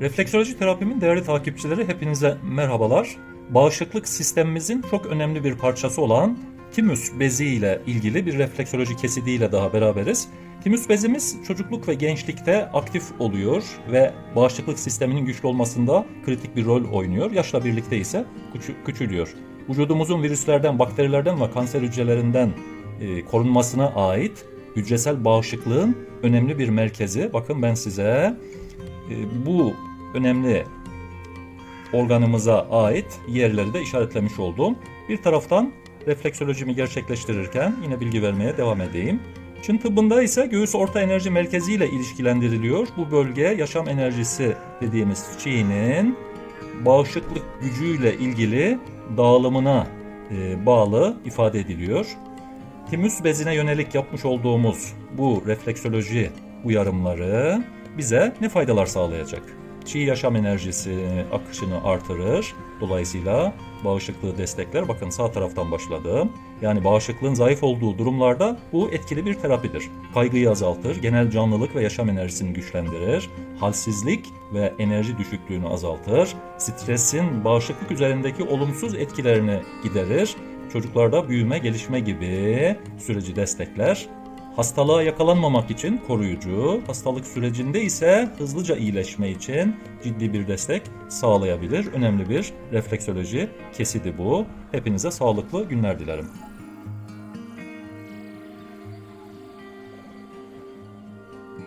Refleksoloji terapimin değerli takipçileri hepinize merhabalar. Bağışıklık sistemimizin çok önemli bir parçası olan timüs bezi ile ilgili bir refleksoloji kesidiyle daha beraberiz. Timüs bezimiz çocukluk ve gençlikte aktif oluyor ve bağışıklık sisteminin güçlü olmasında kritik bir rol oynuyor. Yaşla birlikte ise küçü- küçülüyor. Vücudumuzun virüslerden, bakterilerden ve kanser hücrelerinden e, korunmasına ait hücresel bağışıklığın önemli bir merkezi. Bakın ben size e, bu önemli organımıza ait yerleri de işaretlemiş oldum. Bir taraftan refleksolojimi gerçekleştirirken yine bilgi vermeye devam edeyim. Çin tıbbında ise göğüs orta enerji merkezi ile ilişkilendiriliyor. Bu bölge yaşam enerjisi dediğimiz çiğnin bağışıklık gücüyle ilgili dağılımına e, bağlı ifade ediliyor. Timüs bezine yönelik yapmış olduğumuz bu refleksoloji uyarımları bize ne faydalar sağlayacak? Çiğ yaşam enerjisi akışını artırır. Dolayısıyla bağışıklığı destekler. Bakın sağ taraftan başladım. Yani bağışıklığın zayıf olduğu durumlarda bu etkili bir terapidir. Kaygıyı azaltır, genel canlılık ve yaşam enerjisini güçlendirir, halsizlik ve enerji düşüklüğünü azaltır, stresin bağışıklık üzerindeki olumsuz etkilerini giderir, çocuklarda büyüme, gelişme gibi süreci destekler. Hastalığa yakalanmamak için koruyucu, hastalık sürecinde ise hızlıca iyileşme için ciddi bir destek sağlayabilir. Önemli bir refleksoloji kesidi bu. Hepinize sağlıklı günler dilerim.